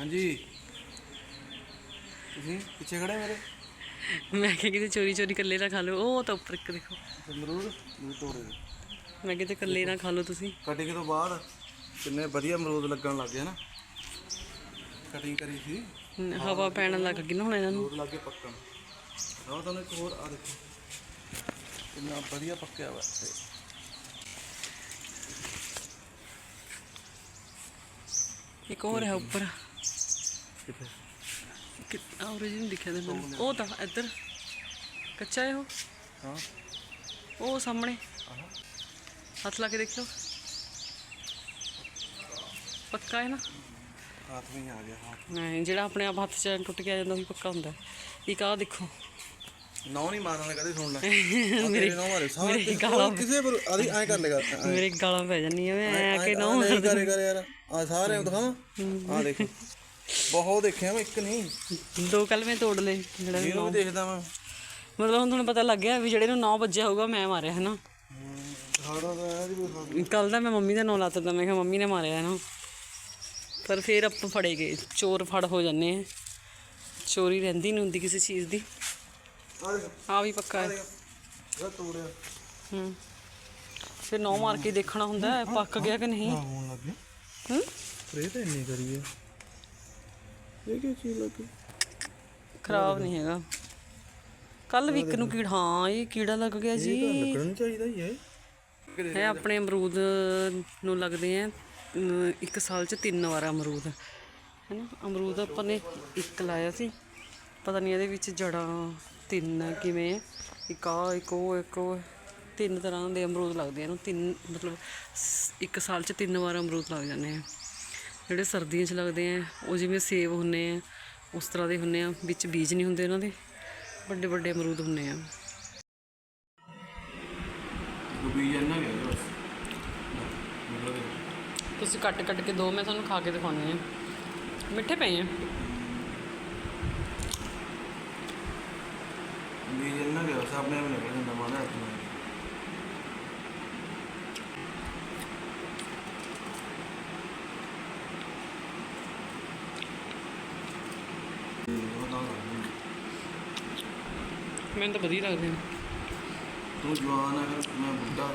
ਹਾਂਜੀ। ਤੁਸੀਂ ਪਿੱਛੇ ਖੜੇ ਮੇਰੇ? ਮੈਂ ਕਿਹਾ ਕਿਤੇ ਚੋਰੀ ਚੋਰੀ ਇਕੱਲੇ ਨਾ ਖਾ ਲਓ। ਉਹ ਤਾਂ ਉੱਪਰ ਇੱਕ ਦੇਖੋ। ਅਮਰੂਦ ਨੂੰ ਤੋੜੇ। ਮੈਂ ਕਿਤੇ ਇਕੱਲੇ ਨਾ ਖਾ ਲਓ ਤੁਸੀਂ। ਕਟਿੰਗ ਤੋਂ ਬਾਅਦ ਕਿੰਨੇ ਵਧੀਆ ਅਮਰੂਦ ਲੱਗਣ ਲੱਗ ਗਏ ਹਨਾ ਕਟਿੰਗ ਕਰੀ ਸੀ। ਹਵਾ ਪੈਣ ਲੱਗ ਗਈ ਨਾ ਹੁਣ ਇਹਨਾਂ ਨੂੰ। ਅਮਰੂਦ ਲੱਗੇ ਪੱਕਣ। ਆਹ ਤੁਹਾਨੂੰ ਇੱਕ ਹੋਰ ਆ ਦੇਖੋ। ਕਿੰਨਾ ਵਧੀਆ ਪੱਕਿਆ ਵਾ ਇੱਕ ਹੋਰ ਹੈ ਉੱਪਰ। ਕਿੱਥੇ? ਕਿ ਔਰਿਜਿਨ ਦਿਖਿਆ ਦੇ ਮੈਨੂੰ। ਉਹ ਤਾਂ ਇੱਧਰ। ਕੱਚਾ ਹੈ ਉਹ? ਹਾਂ। ਉਹ ਸਾਹਮਣੇ। ਹੱਥ ਲਾ ਕੇ ਦੇਖਿਓ। ਪੱਕਾ ਹੈ ਨਾ? ਹੱਥ ਵਿੱਚ ਆ ਗਿਆ ਹਾਂ। ਨਹੀਂ ਜਿਹੜਾ ਆਪਣੇ ਆਪ ਹੱਥ 'ਚ ਟੁੱਟ ਕੇ ਆ ਜਾਂਦਾ ਉਹ ਵੀ ਪੱਕਾ ਹੁੰਦਾ। ਇੱਕ ਆਹ ਦੇਖੋ। ਨੌ ਨਹੀਂ ਮਾਰਨ ਕਦੇ ਸੁਣ ਲੈ। ਮੇਰੇ ਨੌ ਮਾਰੇ ਸਾਰੇ ਮੇਰੇ ਗਾਲਾਂ ਕਿਸੇ ਪਰ ਆਦੀ ਐ ਕਰ ਲੇਗਾ ਮੇਰੇ ਗਾਲਾਂ ਪੈ ਜਾਂਦੀਆਂ ਮੈਂ ਐ ਕਿ ਨਾ ਨਹੀਂ ਕਰੇ ਕਰੇ ਯਾਰ। ਆ ਸਾਰੇ ਦਿਖਾਵਾਂ? ਆ ਦੇਖ। ਬਹੁਤ ਦੇਖਿਆ ਮੈਂ ਇੱਕ ਨਹੀਂ। ਦੋ ਕੱਲ ਮੈਂ ਤੋੜ ਲਏ ਜਿਹੜਾ ਇਹਨੂੰ ਵੀ ਦੇਖਦਾ ਮੈਂ। ਮਤਲਬ ਹੁਣ ਤੁਹਾਨੂੰ ਪਤਾ ਲੱਗ ਗਿਆ ਵੀ ਜਿਹੜੇ ਨੂੰ 9 ਵਜੇ ਹੋਊਗਾ ਮੈਂ ਮਾਰਿਆ ਹੈ ਨਾ ਤਾਂ ਵੀ ਕੱਲ ਦਾ ਮੈਂ ਮੰਮੀ ਦਾ ਨਾਂ ਲਾਤਾ ਤਾਂ ਮੈਂ ਕਿਹਾ ਮੰਮੀ ਨੇ ਮਾਰਿਆ ਹੈ ਨਾ ਪਰ ਫਿਰ ਆਪਾਂ ਫੜੇ ਗਏ। ਚੋਰ ਫੜ ਹੋ ਜਾਂਦੇ ਆ। ਚੋਰੀ ਰਹਿੰਦੀ ਨਹੀਂ ਹੁੰਦੀ ਕਿਸੇ ਚੀਜ਼ ਦੀ। ਆ ਵੀ ਪੱਕਾ ਹੈ। ਇਹ ਤੋੜਿਆ। ਹੂੰ। ਫਿਰ ਨੌ ਮਾਰ ਕੇ ਦੇਖਣਾ ਹੁੰਦਾ ਹੈ, ਪੱਕ ਗਿਆ ਕਿ ਨਹੀਂ? ਆ ਹੋਣ ਲੱਗ ਗਿਆ ਹੂੰ? ਸਪਰੇ ਤਾਂ ਇੰਨੀ ਕਰੀ ਇਹ ਕੀ ਚੀਜ਼ ਲੱਗੀ? ਖਰਾਬ ਨਹੀਂ ਹੈਗਾ। ਕੱਲ ਵੀ ਇੱਕ ਨੂੰ ਕੀੜਾ ਹਾਂ ਇਹ ਕੀੜਾ ਲੱਗ ਗਿਆ ਜੀ। ਲੱਗਣਾ ਨਹੀਂ ਚਾਹੀਦਾ ਹੀ ਇਹ ਆਪਣੇ ਅਮਰੂਦ ਨੂੰ ਲੱਗਦੇ ਆ ਇੱਕ ਸਾਲ ਚ ਤਿੰਨ ਵਾਰ ਅਮਰੂਦ। ਹੈਨਾ ਅਮਰੂਦ ਆਪਾਂ ਨੇ ਇੱਕ ਲਾਇਆ ਸੀ। ਪਤਾ ਨਹੀਂ ਇਹਦੇ ਵਿੱਚ ਜੜਾਂ ਤਿੰਨ ਕਿਵੇਂ ਆ। ਇੱਕ ਆ ਇੱਕ ਉਹ ਇੱਕ ਉਹ। ਤਿੰਨ ਤਰ੍ਹਾਂ ਦੇ ਅਮਰੂਦ ਲੱਗਦੇ ਆ ਇਹਨੂੰ। ਤਿੰਨ ਮਤਲਬ ਇੱਕ ਸਾਲ ਚ ਤਿੰਨ ਵਾਰ ਅਮਰੂਦ ਲੱਗ ਜਾਂਦੇ ਆ। ਜਿਹੜੇ ਸਰਦੀਆਂ ਚ ਲੱਗਦੇ ਆ ਉਹ ਜਿਵੇਂ ਸੇਬ ਹੁੰਨੇ ਆ ਉਸ ਤਰ੍ਹਾਂ ਦੇ ਹੁੰਨੇ ਆ ਵਿੱਚ ਬੀਜ ਨਹੀਂ ਹੁੰਦੇ ਉਹਨਾਂ ਦੇ ਵੱਡੇ ਵੱਡੇ ਅਮਰੂਦ ਹੁੰਨੇ ਆ। ਤੁਸੀਂ ਕੱਟ ਕੱਟ ਕੇ ਦੋ ਮੈਂ ਤੁਹਾਨੂੰ ਖਾ ਕੇ ਦਿਖਾਉਂਦੀ ਆ। ਮਿੱਠੇ ਪਏ ਆ। ਵੀ ਇੰਨਾ ਗਿਆ ਸਭ ਨੇ ਆਪਣੇ ਨਿਕਲ ਜਾਂਦਾ ਮਾਨਾ ਆਪਣਾ ਮੈਨੂੰ ਤਾਂ ਵਧੀਆ ਲੱਗਦੇ ਆ। ਤੂੰ ਜਵਾਨ ਹੈ ਫਿਰ ਮੈਂ ਬੁੱਢਾ।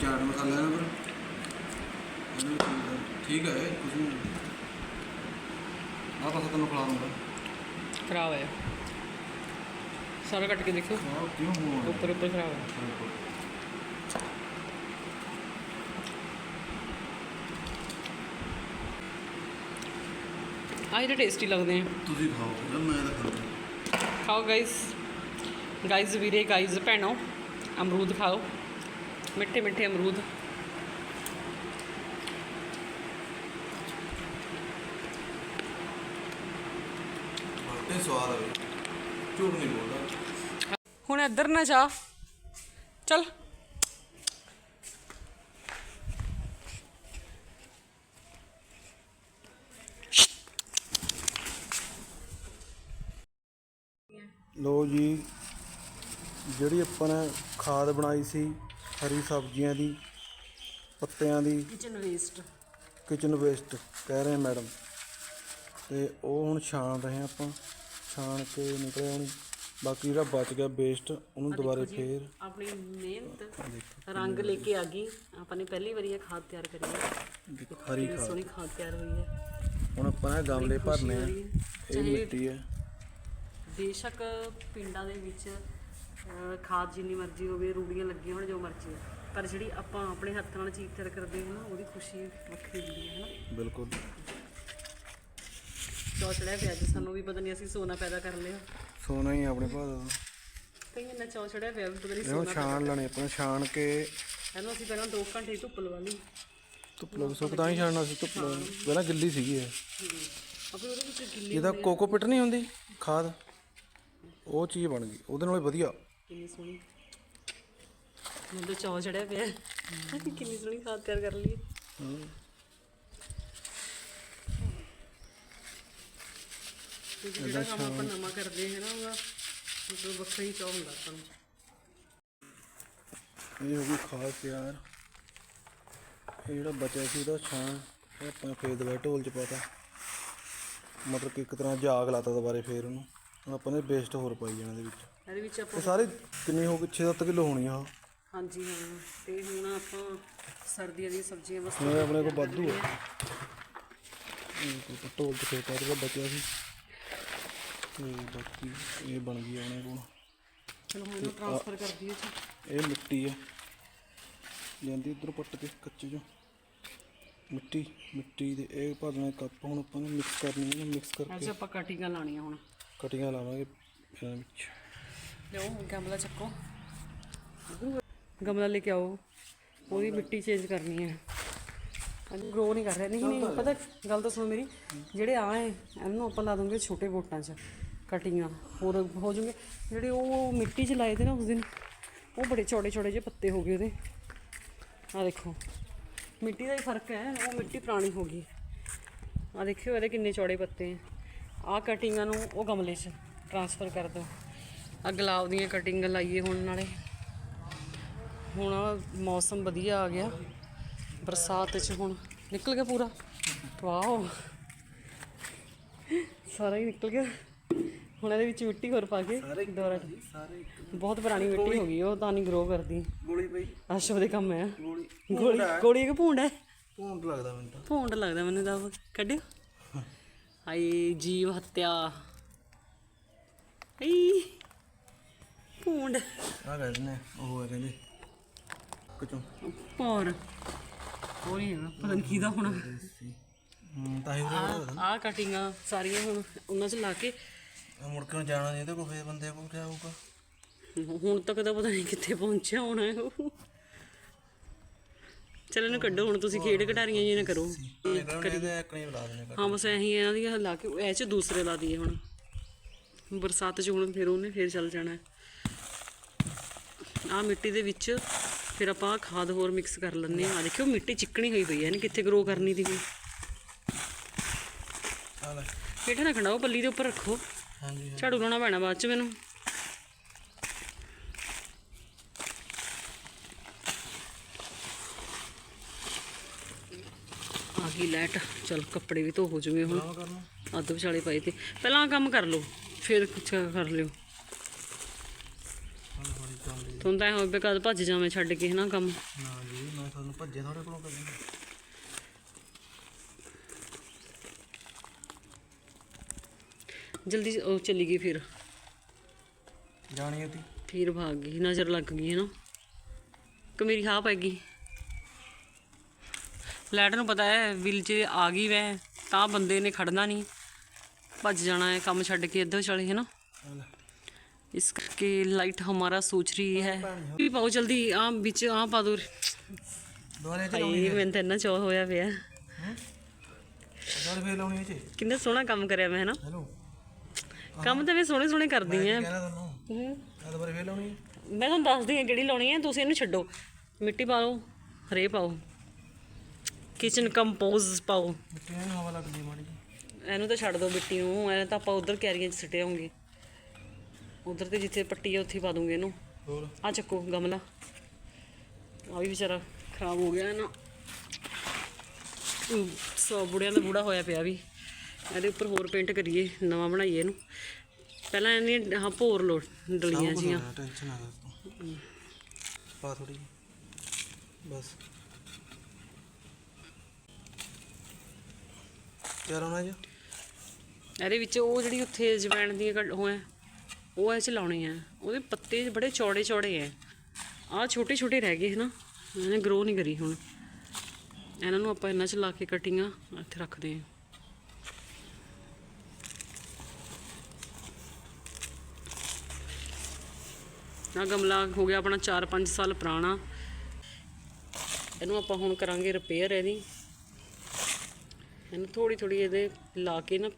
ਚਾਟ ਮਸਾਲਾ ਨਾ ਪਰ ਇਹਨੂੰ ਠੀਕ ਹੈ ਕੁਝ ਨਹੀਂ। ਆਹ ਪਾਸਾ ਤੈਨੂੰ ਖਿਲਾ ਦੂੰਗਾ। ਖਰਾਬ ਹੈ ਸਾਰਾ ਕੱਟ ਕੇ ਦੇਖੋ। ਆਹ ਕਿਉਂ ਹੋਣਾ? ਉੱਪਰ ਉੱਪਰ ਖਰਾਬ ਹੈ ਆਹ ਜਿਹੜੇ ਟੇਸਟੀ ਲੱਗਦੇ ਆ। ਤੁਸੀਂ ਖਾਓ ਫਿਰ ਮੈਂ ਤਾਂ ਖਾਂਦਾ ਖਾਓ ਗਾਇਸ ਗਾਇਸ ਵੀਰੇ ਗਾਇਸ ਭੈਣੋ ਅਮਰੂਦ ਖਾਓ। ਮਿੱਠੇ ਮਿੱਠੇ ਅਮਰੂਦ। ਸਵਾਦ ਆਵੇ ਝੂਠ ਨਹੀਂ ਬੋਲਦਾ। ਹੁਣ ਇੱਧਰ ਨਾ ਜਾ। ਚੱਲ। ਲੋ ਜੀ ਜਿਹੜੀ ਆਪਾਂ ਨੇ ਖਾਦ ਬਣਾਈ ਸੀ ਹਰੀ ਸਬਜ਼ੀਆਂ ਦੀ ਪੱਤਿਆਂ ਦੀ ਕਿਚਨ ਵੇਸਟ ਕਿਚਨ ਵੇਸਟ ਕਹਿ ਰਹੇ ਮੈਡਮ। ਤੇ ਉਹ ਹੁਣ ਛਾਣ ਰਹੇ ਹਾਂ ਆਪਾਂ। ਛਾਣ ਕੇ ਨਿਕਲਿਆ ਹੁਣ ਬਾਕੀ ਜਿਹੜਾ ਬਚ ਗਿਆ ਵੇਸਟ ਉਹਨੂੰ ਦੁਬਾਰੇ ਫੇਰ ਆਪਣੀ ਮਿਹਨਤ ਰੰਗ ਲੈ ਕੇ ਆ ਗਈ। ਆਪਾਂ ਨੇ ਪਹਿਲੀ ਵਾਰੀ ਇਹ ਖਾਦ ਤਿਆਰ ਕਰੀ ਹੈ। ਹਰੀ ਖਾਦ। ਸੋਹਣੀ ਖਾਦ ਤਿਆਰ ਹੋਈ ਹੈ। ਹੁਣ ਆਪਾਂ ਨੇ ਗਮਲੇ ਭਰਨੇ ਆ। ਇਹ ਮਿੱਟੀ ਹੈ। ਬੇਸ਼ੱਕ ਪਿੰਡਾਂ ਦੇ ਵਿੱਚ ਖਾਦ ਜਿੰਨੀ ਮਰਜ਼ੀ ਹੋਵੇ ਰੂੜੀਆਂ ਲੱਗੀਆਂ ਹੋਣ ਜੋ ਮਰਜ਼ੀ ਪਰ ਜਿਹੜੀ ਆਪਾਂ ਆਪਣੇ ਹੱਥ ਨਾਲ ਚੀਜ਼ ਤਿਆਰ ਕਰਦੇ ਹਾਂ ਨਾ ਉਹਦੀ ਖੁਸ਼ੀ ਵੱਖਰੀ ਹੁੰਦੀ ਹੈ ਨਾ ਬਿਲਕੁਲ। ਚੌਚੜਿਆ ਪਿਆ ਅੱਜ ਸਾਨੂੰ ਵੀ ਪਤਾ ਨਹੀਂ ਅਸੀਂ ਸੋਨਾ ਪੈਦਾ ਕਰ ਲਿਆ। ਸੋਨਾ ਹੀ ਆਪਣੇ ਭਾਅ ਦਾ। ਕਈ ਇੰਨਾ ਚੌਚੜਿਆ ਪਿਆ ਵੀ ਪਤਾ ਨਹੀਂ ਛਾਣ ਲੈਣੇ ਆਪਾਂ ਛਾਣ ਕੇ ਇਹਨੂੰ ਅਸੀਂ ਪਹਿਲਾਂ 2 ਘੰਟੇ ਧੁੱਪ ਲਵਾ ਲਈ। ਧੁੱਪ ਲੱਗ ਸੁੱਕ ਤਾਂ ਹੀ ਛਾਣਨਾ ਸੀ ਧੁੱਪ ਲੱਗ ਪਹਿਲਾਂ ਗਿੱਲੀ ਸੀਗੀ ਇਹ। ਆਪਾਂ ਉਹਦੇ ਵਿੱਚ ਗਿੱਲੀ ਇਹਦਾ ਕੋਕੋਪਿਟ ਨਹੀਂ ਹੁੰਦੀ ਖਾਦ? ਉਹ ਚੀਜ਼ ਬਣ ਗਈ ਉਹਦੇ ਨਾਲ ਵਧੀਆ। ਕਿੰਨੀ ਸੋਹਣੀ। ਮੈਨੂੰ ਤਾਂ ਚੌ ਚੜਿਆ ਪਿਆ। ਕਿੰਨੀ ਸੋਹਣੀ ਖਾਦ ਤਿਆਰ ਕਰ ਲਈ। ਕਿਉਂਕਿ ਜਿਹੜਾ ਕੰਮ ਆਪਾਂ ਨਵਾਂ ਕਰਦੇ ਹਾਂ ਨਾ ਉਹਦਾ ਮਤਲਬ ਵੱਖਰਾ ਹੀ ਚਾਹ ਹੁੰਦਾ ਆਪਾਂ ਨੂੰ। ਇਹ ਹੋ ਗਈ ਖਾਦ ਤਿਆਰ। ਇਹ ਜਿਹੜਾ ਬਚਿਆ ਸੀ ਉਹਦਾ ਛਾਂ ਇਹ ਆਪਾਂ ਫੇਰ ਦੁਬਾਰਾ ਢੋਲ ਚ ਪਾਤਾ। ਮਤਲਬ ਕਿ ਇੱਕ ਤਰ੍ਹਾਂ ਜਾਗ ਲਾਤਾ ਦੁਬਾਰੇ ਫੇਰ ਉਹਨੂੰ। ਆਪਾਂ ਨੇ ਵੇਸਟ ਹੋਰ ਪਾਈ ਜਾਣਾ ਇਹਦੇ ਵਿੱਚ। ਇਹਦੇ ਵਿੱਚ ਆਪਾਂ ਇਹ ਸਾਰੇ ਕਿੰਨੀ ਹੋ ਗਈ? 6-7 ਕਿਲੋ ਹੋਣੀ ਆ ਹਾਂਜੀ ਹਾਂ। ਤੇ ਹੁਣ ਆਪਾਂ ਸਰਦੀਆਂ ਦੀਆਂ ਸਬਜ਼ੀਆਂ ਵਾਸਤੇ ਇਹ ਆਪਣੇ ਕੋਲ ਵਾਧੂ ਆ। ਇਹ ਢੋਲ ਚ ਫੇਰ ਪਾ ਜਿਹੜਾ ਬਚਿਆ ਸੀ। ਤੇ ਬਾਕੀ ਇਹ ਬਣ ਗਈ ਆਪਣੇ ਕੋਲ। ਚਲੋ ਹੁਣ ਇਹਨੂੰ ਟ੍ਰਾਂਸਫਰ ਕਰ ਦਈਏ ਜੀ। ਇਹ ਮਿੱਟੀ ਆ। ਜਾਂਦੀ ਉਧਰ ਪੱਟ ਕੇ ਕੱਚੇ ਚੋਂ। ਮਿੱਟੀ ਮਿੱਟੀ ਦੇ ਇਹ ਦੇਣਾ ਕੱਪ ਹੁਣ ਆਪਾਂ ਨੇ ਮਿਕਸ ਕਰਨੀ ਹੈ ਮਿਕਸ ਕਰਕੇ। ਅੱਜ ਆਪਾਂ ਕਟਿੰਗਾਂ ਲਾਣੀਆਂ ਹੁਣ। ਕਟਿੰਗਾਂ ਲਾਵਾਂਗੇ ਇਹਨਾਂ ਵਿੱਚ। ਲਿਓ ਗਮਲਾ ਚੱਕੋ। ਗਮਲਾ ਲੈ ਕੇ ਆਓ। ਉਹਦੀ ਮਿੱਟੀ ਚੇਂਜ ਕਰਨੀ ਹੈ। ਗਰੋ ਨਹੀਂ ਕਰ ਰਿਹਾ। ਨਹੀਂ ਨਹੀਂ, ਪਤਾ ਗੱਲ ਤਾਂ ਸੁਣੋ ਮੇਰੀ। ਜਿਹੜੇ ਆ ਹੈ, ਇਹਨੂੰ ਆਪਾਂ ਲਾ ਦਾਂਗੇ ਛੋਟੇ ਬੋਟਾਂ 'ਚ ਕਟਿੰਗਾਂ। ਹੋਰ ਹੋ ਜੂਗੇ ਜਿਹੜੇ ਉਹ ਮਿੱਟੀ 'ਚ ਲਾਏ ਤੇ ਨਾ ਉਸ ਦਿਨ, ਉਹ ਬੜੇ ਛੋਟੇ ਛੋਟੇ ਜਿਹੇ ਪੱਤੇ ਹੋ ਗਏ ਉਹਦੇ। ਆ ਦੇਖੋ। ਮਿੱਟੀ ਦਾ ਹੀ ਫ਼ਰਕ ਹੈ। ਉਹ ਮਿੱਟੀ ਪੁਰਾਣੀ ਹੋ ਗਈ। ਆ ਦੇਖਿਓ ਇਹਦੇ ਕਿੰਨੇ ਚੌੜੇ ਪੱਤੇ ਹੈ। ਆ ਕਟਿੰਗਾਂ ਨੂੰ ਉਹ ਗਮਲੇ 'ਚ ਟ੍ਰਾਂਸਫਰ ਕਰ ਦਿਓ। ਆ ਗੁਲਾਬ ਦੀਆਂ ਕਟਿੰਗ ਲਾਈਏ ਹੁਣ ਨਾਲੇ। ਹੁਣ ਆਹ ਮੌਸਮ ਵਧੀਆ ਆ ਗਿਆ। ਬਰਸਾਤ 'ਚ ਹੁਣ ਨਿਕਲ ਗਿਆ ਪੂਰਾ। ਵਾਓ। ਸਾਰਾ ਹੀ ਨਿਕਲ ਗਿਆ। ਹੁਣ ਇਹਦੇ ਵਿੱਚ ਮਿੱਟੀ ਹੋਰ ਪਾ ਕੇ ਦੁਬਾਰਾ। ਸਾਰੇ ਬਹੁਤ ਪੁਰਾਣੀ ਮਿੱਟੀ ਹੋ ਗਈ ਉਹ ਤਾਂ ਨਹੀਂ ਗਰੋ ਕਰਦੀ। ਗੋਲੀ ਪਈ ਆਸ਼ੋ ਦੇ ਕੰਮ ਹੈ ਗੋਲੀ। ਗੋਲੀ ਗੋਲੀ ਕਿ ਭੂੰਡ ਹੈ। ਭੂੰਡ ਲੱਗਦਾ ਮੈਨੂੰ ਤਾਂ। ਭੂੰਡ ਲੱਗਦਾ ਮੈਨੂੰ ਤਾਂ। ਕੱਢਿਓ। ਹਾਏ ਜੀਵ ਹੱਤਿਆ। ਈ ਭੂੰਡ। ਆ ਕਹਿੰਦੇ ਨੇ ਉਹ ਹੈ ਕਹਿੰਦੇ ਕਚੋਂ ਪੌਰ ਨਹੀਂ ਹੈਗਾ ਪਤਾ ਨਹੀਂ ਕਿਹਦਾ ਹੋਣਾ। ਹੂੰ ਤਾਂ ਹੀ ਉਹ ਆਹ ਕਟਿੰਗਾਂ ਸਾਰੀਆਂ ਹੁਣ ਉਹਨਾਂ 'ਚ ਲਾ ਕੇ। ਮੁੜ ਕੇ ਨੂੰ ਜਾਣਾ ਨਹੀਂ ਕੋਲ ਫੇਰ ਬੰਦੇ ਕੋਲ ਕਿਆ ਹੋਊਗਾ? ਹੁਣ ਤੱਕ ਤਾਂ ਪਤਾ ਨਹੀਂ ਕਿੱਥੇ ਪਹੁੰਚਿਆ ਹੋਣਾ ਉਹ। ਚਲੋ ਇਹਨੂੰ ਕੱਢੋ ਹੁਣ ਤੁਸੀਂ ਖੇਡ ਘਟਾਰੀਆਂ ਜੀ ਨਾ ਕਰੋ। ਹਾਂ ਬਸ ਐਹੀ ਇਹਨਾਂ ਦੀਆਂ ਲਾ ਕੇ ਇਹ ਚ ਦੂਸਰੇ ਲਾ ਦਈਏ ਹੁਣ। ਬਰਸਾਤ ਚ ਹੁਣ ਫਿਰ ਉਹਨੇ ਫੇਰ ਚੱਲ ਜਾਣਾ। ਆ ਮਿੱਟੀ ਦੇ ਵਿੱਚ ਫਿਰ ਆਪਾਂ ਖਾਦ ਹੋਰ ਮਿਕਸ ਕਰ ਲੈਂਦੇ ਆ ਦੇਖਿਓ ਮਿੱਟੀ ਚਿੱਕਣੀ ਹੋਈ ਪਈ ਹੈ ਇਹਨੇ ਕਿੱਥੇ ਗਰੋ ਕਰਨੀ ਦੀ ਆ ਲੈ। ਹੇਠਾਂ ਨਾ ਖੰਡਾਓ ਪੱਲੀ ਦੇ ਉੱਪਰ ਰੱਖੋ। ਹਾਂਜੀ। ਝਾੜੂ ਲਾਉਣਾ ਪੈਣਾ ਬਾਅਦ ਚ ਮੈਨੂੰ। ਗਈ ਲੈਟ ਚਲ ਕੱਪੜੇ ਵੀ ਧੋ ਹੋ ਜੂਗੇ ਹੁਣ। ਅੱਧ ਵਿਚਾਲੇ ਪਏ ਤੇ। ਪਹਿਲਾਂ ਆਹ ਕੰਮ ਕਰ ਲਓ ਫਿਰ ਕੁਛ ਕਰ ਲਿਓ। ਤੁਹਾਨੂੰ ਤਾਂ ਹੋਵੇ ਕਦ ਭੱਜ ਜਾਵੇਂ ਛੱਡ ਕੇ ਹਨਾ ਕੰਮ? ਨਾ ਜੀ ਮੈਂ ਤੁਹਾਨੂੰ ਭੱਜੇ ਤੁਹਾਡੇ ਕੋਲੋਂ ਕਰੀ ਜਲਦੀ ਉਹ ਚਲੀ ਗਈ ਫਿਰ। ਜਾਣੀ ਉਹਦੀ ਫਿਰ ਭਾਗ ਗਈ ਨਜ਼ਰ ਲੱਗ ਗਈ ਹੈ ਨਾ ਕਿ ਮੇਰੀ ਹਾਂ ਪੈ ਗਈ। ਲੈਟ ਨੂੰ ਪਤਾ ਹੈ ਵਿਲ 'ਚ ਆ ਗਈ ਵੈ ਤਾਂ ਬੰਦੇ ਨੇ ਖੜਨਾ ਨਹੀਂ। ਭੱਜ ਜਾਣਾ ਹੈ ਕੰਮ ਛੱਡ ਕੇ ਇੱਧਰ ਚਲੇ ਹੈ ਨਾ ਆ ਇਸ ਕਰਕੇ ਲਾਈਟ ਹਮਾਰਾ ਸੋਚ ਰਹੀ ਹੈ। ਵੀ ਪਾਓ ਜਲਦੀ ਆ ਵਿੱਚ ਆ ਪਾ ਦੋ। ਦੁਬਾਰੇ ਚ ਭਾਈ ਮੈਨੂੰ ਤਾਂ ਇੰਨਾ ਚਾਹ ਹੋਇਆ ਪਿਆ। ਫੇਰ ਲਾਉਣੀ ਕਿੰਨਾ ਸੋਹਣਾ ਕੰਮ ਕਰਿਆ ਮੈਂ ਹੈ ਨਾ ਕੰਮ ਤਾਂ ਮੈਂ ਸੋਹਣੇ ਸੋਹਣੇ ਕਰਦੀ ਆ ਆ ਮੈਂ ਤੁਹਾਨੂੰ ਦੱਸਦੀ ਹਾਂ ਕਿਹੜੀ ਲਾਉਣੀ ਹੈ ਤੁਸੀਂ ਇਹਨੂੰ ਛੱਡੋ। ਮਿੱਟੀ ਪਾ ਲਓ ਹਰੇ ਪਾਓ। ਕਿਚਨ ਕੰਪੋਜ਼ ਪਾਓ। ਮਿੱਟੀ ਨੂੰ ਹਵਾ ਲੱਗਦੀ ਮਾੜੀ ਇਹਨੂੰ ਤਾਂ ਛੱਡ ਦਿਓ ਮਿੱਟੀ ਨੂੰ ਐ ਤਾਂ ਆਪਾਂ ਉਧਰ ਕੈਰੀਆਂ 'ਚ ਸਿੱਟੇ ਹੋਵਾਂਗੇ ਉਧਰ ਤੇ ਜਿੱਥੇ ਪੱਟੀ ਹੈ ਉੱਥੇ ਹੀ ਪਾ ਦੂੰਗੇ ਇਹਨੂੰ। ਹੋਰ? ਆ ਚੱਕੋ ਗਮਲਾ। ਆ ਵੀ ਵਿਚਾਰਾ ਖਰਾਬ ਹੋ ਗਿਆ ਨਾ ਅਮ, ਸੌ ਬੁੜਿਆਂ ਦਾ ਬੂੜਾ ਹੋਇਆ ਪਿਆ ਵੀ। ਇਹਦੇ ਉੱਪਰ ਹੋਰ ਪੇਂਟ ਕਰੀਏ ਨਵਾਂ ਬਣਾਈਏ ਇਹਨੂੰ। ਪਹਿਲਾਂ ਇਹਨੇ ਹਾਂ ਭੋਰ ਲੋ ਡਲੀਆਂ ਜੀਆਂ। ਟੈਨਸ਼ਨ ਤੂੰ। ਪਾ ਥੋੜੀ ਬਸ। ਕਿਆ ਲਾਉਣਾ ਜੀ ਇਹਦੇ ਵਿੱਚ ਉਹ ਜਿਹੜੀ ਉੱਥੇ ਜਵੈਣ ਦੀਆਂ ਕੱਢ- ਉਹ ਇਹ ਚ ਲਾਉਣੇ ਆ ਉਹਦੇ ਪੱਤੇ ਬੜੇ ਚੌੜੇ ਚੌੜੇ ਆ ਆ ਛੋਟੇ ਛੋਟੇ ਰਹਿ ਗਏ ਹਨਾ, ਇਹਨੇ ਗਰੋ ਨਹੀਂ ਕਰੀ ਹੁਣ। ਇਹਨਾਂ ਨੂੰ ਆਪਾਂ ਇਹਨਾਂ ਚ ਲਾ ਕੇ ਕਟਿੰਗਾਂ ਇੱਥੇ ਰੱਖਦੇ ਆ ਆ ਗਮਲਾ ਹੋ ਗਿਆ ਆਪਣਾ 4-5 ਸਾਲ ਪੁਰਾਣਾ। ਇਹਨੂੰ ਆਪਾਂ ਹੁਣ ਕਰਾਂਗੇ ਰਿਪੇਅਰ ਇਹਦੀ। ਇਹਨੂੰ ਥੋੜੀ ਥੋੜੀ ਇਹਦੇ ਲਾ ਕੇ ਨਾ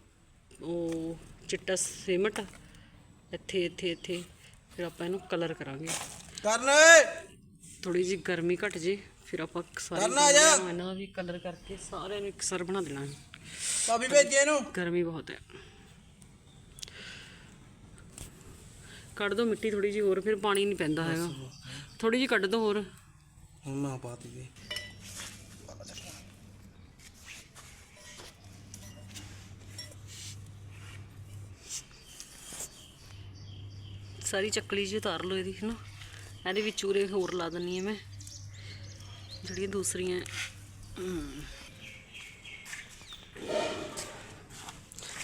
ਉਹ ਚਿੱਟਾ ਸੀਮਟ ਇੱਥੇ ਇੱਥੇ ਇੱਥੇ ਫਿਰ ਆਪਾਂ ਇਹਨੂੰ ਕਲਰ ਕਰਾਂਗੇ। ਕਰ ਲੈ ਥੋੜੀ ਜਿਹੀ ਗਰਮੀ ਘਟ ਜੇ ਫਿਰ ਆਪਾਂ ਸਾਰੇ ਜਾ। ਨੂੰ ਇਹਨਾਂ ਦਾ ਵੀ ਕਲਰ ਕਰਕੇ ਸਾਰਿਆਂ ਨੂੰ ਇੱਕ ਸਰ ਬਣਾ ਦੇਣਾ। ਭਾਬੀ ਭੇਜੇ ਇਹਨੂੰ। ਗਰਮੀ ਬਹੁਤ ਹੈ। ਕੱਢ ਦੋ ਮਿੱਟੀ ਥੋੜੀ ਜਿਹੀ ਹੋਰ ਫਿਰ ਪਾਣੀ ਨਹੀਂ ਪੈਂਦਾ ਹੈਗਾ। ਥੋੜੀ ਜਿਹੀ ਕੱਢ ਦੋ ਹੋਰ। ਹੁਣ ਮੈਂ ਪਾਤੀ ਜੀ। ਸਾਰੀ ਚੱਕਲੀ ਜਿਹੀ ਉਤਾਰ ਲਓ ਇਹਦੀ, ਹਨਾ। ਇਹਦੇ ਵਿੱਚ ਉਰੇ ਹੋਰ ਲਾ ਦਿੰਨੀ ਆ ਮੈਂ। ਜਿਹੜੀਆਂ ਦੂਸਰੀਆਂ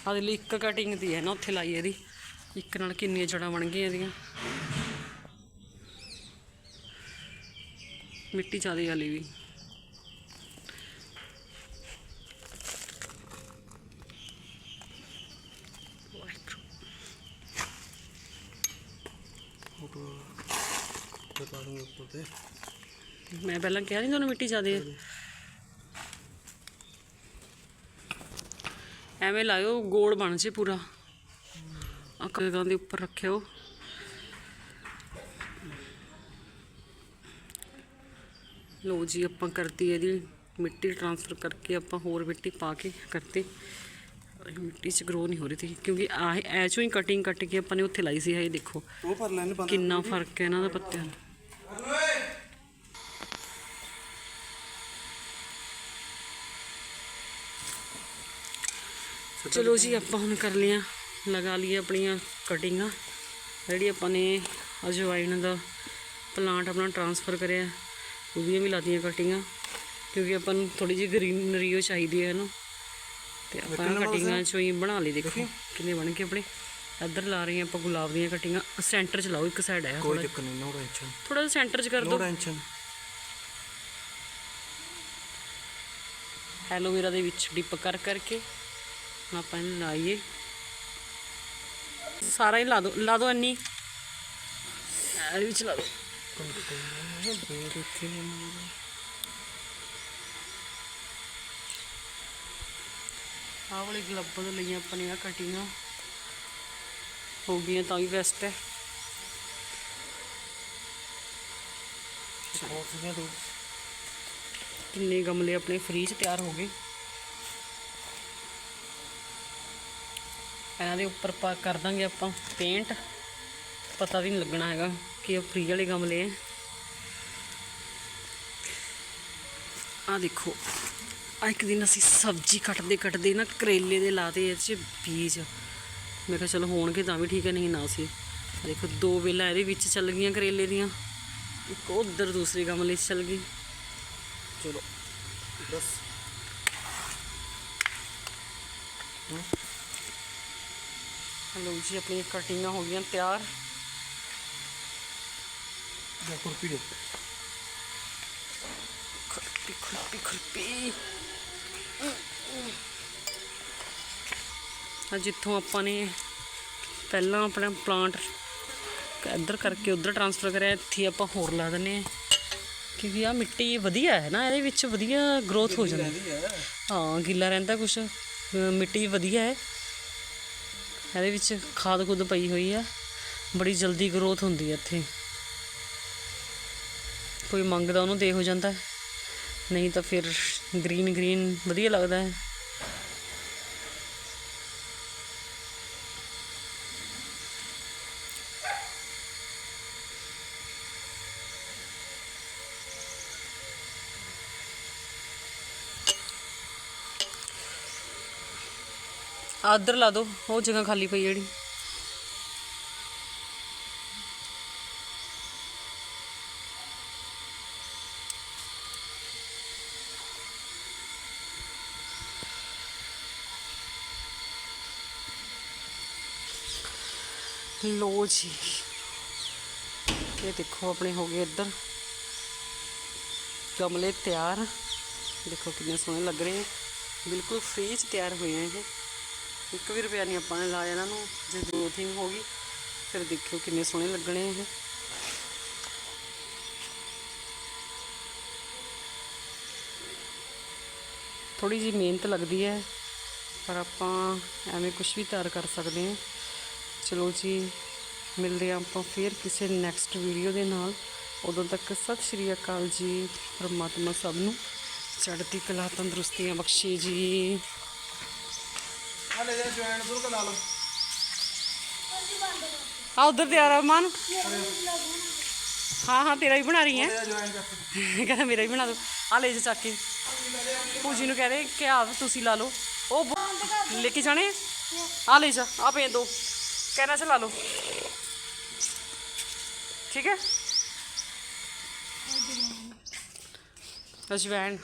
ਆਹ ਦੇ ਲਈ ਇੱਕ ਕਟਿੰਗ ਦੀ ਹੈ ਨਾ ਉੱਥੇ ਲਾਈ ਇਹਦੀ। ਇੱਕ ਨਾਲ ਕਿੰਨੀਆਂ ਜੜਾਂ ਬਣ ਗਈਆਂ ਇਹਦੀਆਂ। ਮਿੱਟੀ ਜ਼ਿਆਦਾ ਵਾਲੀ ਵੀ। ਤੇ ਪਾ ਉੱਪਰ ਤੇ ਮੈਂ ਪਹਿਲਾਂ ਕਿਹਾ ਨਹੀਂ ਤੁਹਾਨੂੰ ਮਿੱਟੀ ਜ਼ਿਆਦਾ। ਹੈ ਐਵੇਂ ਲਾਇਓ ਗੋਲ ਬਣ ਜੇ ਪੂਰਾ। ਅਕਲਾਂ ਦੇ ਉੱਪਰ ਰੱਖਿਓ। ਲੋ ਜੀ, ਆਪਾਂ ਕਰਤੀ ਇਹਦੀ ਮਿੱਟੀ ਟ੍ਰਾਂਸਫਰ ਕਰਕੇ ਆਪਾਂ ਹੋਰ ਮਿੱਟੀ ਪਾ ਕੇ ਕਰਤੀ। ਇਹ ਮਿੱਟੀ ਚ ਗਰੋ ਨਹੀਂ ਹੋ ਰਹੀ ਸੀ ਕਿਉਂਕਿ ਆਹ ਐ ਚੋਂ ਹੀ ਕਟਿੰਗ ਕੱਟ ਕੇ ਆਪਾਂ ਨੇ ਉੱਥੇ ਲਾਈ ਸੀ ਇਹ ਦੇਖੋ। ਉਹ ਪਰ ਲੈਣ ਬੰਦ ਕਿੰਨਾ ਫ਼ਰਕ ਹੈ ਇਹਨਾਂ ਦਾ ਪੱਤਿਆਂ ਦਾ। ਚਲੋ ਜੀ ਆਪਾਂ ਹੁਣ ਕਰ ਲਿਆ ਲਗਾ ਲਈ ਆਪਣੀਆਂ ਕਟਿੰਗਾਂ ਜਿਹੜੀ ਆਪਾਂ ਨੇ ਅਜਵਾਈਨ ਦਾ ਪਲਾਂਟ ਆਪਣਾ ਟਰਾਂਸਫਰ ਕਰਿਆ ਉਹਦੀਆਂ ਵੀ ਲਾਤੀਆਂ ਕਟਿੰਗਾਂ ਕਿਉਂਕਿ ਆਪਾਂ ਨੂੰ ਥੋੜੀ ਜਿਹੀ ਗ੍ਰੀਨਰੀ ਉਹ ਚਾਹੀਦੀ ਹੈ ਨਾ ਤੇ ਆਪਾਂ ਕਟਿੰਗਾਂ ਚੋਂ ਹੀ ਬਣਾ ਲਈ ਦੇਖੋ ਕਿੰਨੇ ਬਣ ਗਏ ਆਪਣੇ। ਇੱਧਰ ਲਾ ਰਹੇ ਆਪਾਂ ਗੁਲਾਬ ਦੀਆਂ ਕਟਿੰਗਾਂ ਸੈਂਟਰ ਚ ਲਾਓ ਇੱਕ ਸਾਈਡ ਹੈ ਕੋਈ ਚੱਕਰ ਨਹੀਂ ਨੋ ਟੈਨਸ਼ਨ ਥੋੜਾ ਜਿਹਾ ਸੈਂਟਰ ਚ ਕਰ ਨੋ ਦਿਓ ਟੈਨਸ਼ਨ ਐਲੋਵੇਰਾ ਦੇ ਵਿੱਚ ਡਿਪ ਕਰ ਕਰਕੇ ਆਪਾਂ ਇਹਨੂੰ ਲਾਈਏ। ਸਾਰਾ ਹੀ ਲਾ ਦੋ ਲਾ ਦੋ ਇੰਨੀ। ਇਹਦੇ ਵਿੱਚ ਲਾ ਦੋ। ਆਹ ਵਾਲੀ ਗਲੱਬਾਂ ਦੇ ਲਈਆਂ ਆਪਾਂ ਨੇ ਆ ਕਟਿੰਗਾਂ ਹੋ ਗਈਆਂ ਤਾਂ ਵੀ ਬੈਸਟ ਹੈ। ਕਿੰਨੇ ਗਮਲੇ ਆਪਣੇ ਫ੍ਰੀ ਚ ਤਿਆਰ ਹੋ ਗਏ। ਇਹਨਾਂ ਦੇ ਉੱਪਰ ਪਾ ਕਰ ਦਾਂਗੇ ਆਪਾਂ ਪੇਂਟ ਪਤਾ ਵੀ ਨਹੀਂ ਲੱਗਣਾ ਹੈਗਾ ਕਿ ਇਹ ਫ੍ਰੀ ਵਾਲੇ ਗਮਲੇ ਆ। ਆ ਦੇਖੋ। ਆ ਇੱਕ ਦਿਨ ਅਸੀਂ ਸਬਜ਼ੀ ਕੱਟਦੇ ਕੱਟਦੇ ਨਾ ਕਰੇਲੇ ਦੇ ਲਾਤੇ ਇਹ ਚ ਬੀਜ। ਮੈਂ ਕਿਹਾ ਚਲੋ ਹੋਣਗੇ ਤਾਂ ਵੀ ਠੀਕ ਹੈ ਨਹੀਂ ਨਾ ਸੀ। ਦੇਖੋ ਦੋ ਵੇਲਾਂ ਇਹਦੇ ਵਿੱਚ ਚੱਲ ਗਈਆਂ ਕਰੇਲੇ ਦੀਆਂ। ਇੱਕ ਉਧਰ ਦੂਸਰੇ ਗਮਲੇ 'ਚ ਚੱਲ ਗਈ। ਚਲੋ ਬਸ। ਲਓ ਜੀ ਆਪਣੀਆਂ ਕਟਿੰਗਾਂ ਹੋ ਗਈਆਂ ਤਿਆਰ। ਜਾ ਕੁਰਪੀ ਦੇ। ਖੁਰਪੀ ਖੁਰਪੀ ਖੁਰਪੀ। ਜਿੱਥੋਂ ਆਪਾਂ ਨੇ ਪਹਿਲਾਂ ਆਪਣਾ ਪਲਾਂਟ ਇੱਧਰ ਕਰਕੇ ਉੱਧਰ ਟ੍ਰਾਂਸਫਰ ਕਰਿਆ ਇੱਥੇ ਆਪਾਂ ਹੋਰ ਲਾ ਦਿੰਨੇ ਆ ਕਿਉਂਕਿ ਆ ਮਿੱਟੀ ਵਧੀਆ ਹੈ ਨਾ ਇਹਦੇ ਵਿੱਚ ਵਧੀਆ ਗਰੋਥ ਹੋ ਜਾਂਦੀ। ਹੈ। ਹਾਂ ਗਿੱਲਾ ਰਹਿੰਦਾ ਕੁਛ। ਮਿੱਟੀ ਵਧੀਆ ਹੈ। ਇਹਦੇ ਵਿੱਚ ਖਾਦ ਖੁਦ ਪਈ ਹੋਈ ਆ। ਬੜੀ ਜਲਦੀ ਗਰੋਥ ਹੁੰਦੀ ਹੈ ਇੱਥੇ। ਕੋਈ ਮੰਗਦਾ ਉਹਨੂੰ ਦੇ ਹੋ ਜਾਂਦਾ। ਨਹੀਂ ਤਾਂ ਫਿਰ ਗ੍ਰੀਨ ਗ੍ਰੀਨ ਵਧੀਆ ਲੱਗਦਾ ਹੈ। ਆਹ ਲਾ ਦੋ ਉਹ ਜਗ੍ਹਾ ਖਾਲੀ ਪਈ ਜਿਹੜੀ। ਲੋ ਜੀ, ਇਹ ਦੇਖੋ ਆਪਣੇ ਹੋ ਗਏ ਇੱਧਰ। ਗਮਲੇ ਤਿਆਰ। ਦੇਖੋ ਕਿੰਨੇ ਸੋਹਣੇ ਲੱਗ ਰਹੇ ਬਿਲਕੁਲ ਫ੍ਰੀ ਚ ਤਿਆਰ ਹੋਏ ਆ ਇਹ। ਇੱਕ ਵੀ ਰੁਪਿਆ ਨਹੀਂ ਆਪਾਂ ਨੇ ਲਾਇਆ ਇਹਨਾਂ ਨੂੰ, ਜੇ ਗਰੋਥਿੰਗ ਹੋ ਗਈ, ਫਿਰ ਦੇਖਿਓ ਕਿੰਨੇ ਸੋਹਣੇ ਲੱਗਣੇ ਇਹ। ਥੋੜੀ ਜਿਹੀ ਮਿਹਨਤ ਲੱਗਦੀ ਹੈ, ਪਰ ਆਪਾਂ ਐਵੇਂ ਕੁਝ ਵੀ ਤਿਆਰ ਕਰ ਸਕਦੇ ਹਾਂ। ਚਲੋ ਜੀ, ਮਿਲਦੇ ਹਾਂ ਆਪਾਂ ਫਿਰ ਕਿਸੇ ਨੈਕਸਟ ਵੀਡੀਓ ਦੇ ਨਾਲ। ਉਦੋਂ ਤੱਕ ਸਤਿ ਸ਼੍ਰੀ ਅਕਾਲ ਜੀ, ਪਰਮਾਤਮਾ ਸਭ ਨੂੰ ਚੜ੍ਹਦੀ ਕਲਾ ਤੰਦਰੁਸਤੀਆਂ ਬਖਸ਼ੇ ਜੀ। ਆ ਲੈ ਜਾ ਜੁਆਇਨ ਤੋਂ ਲਾ ਲਓ। ਆ ਉਧਰ ਤੇ ਆ ਰਮਨ ਹਾਂ ਹਾਂ ਤੇਰਾ ਹੀ ਬਣਾ ਰਹੀ ਹੈ। ਜੁਆਇਨ ਕਰ। ਕਹਿੰਦਾ ਮੇਰਾ ਹੀ ਬਣਾ ਦੋ। ਆ ਲੈ ਜਾ ਚੱਕ। ਕੇ ਪੂਜੀ ਨੂੰ ਕਹਦੇ ਕਿ ਆ ਤੁਸੀਂ ਲਾ ਲਓ। ਉਹ ਬ- ਲੈ ਕੇ ਜਾਣੇ? ਆ ਲੈ ਜਾ ਆ ਪੇ ਦੋ। ਕਹਿਣਾ ਚ ਲਾ ਲਓ। ਠੀਕ ਹੈ? ਅਜਵੈਨ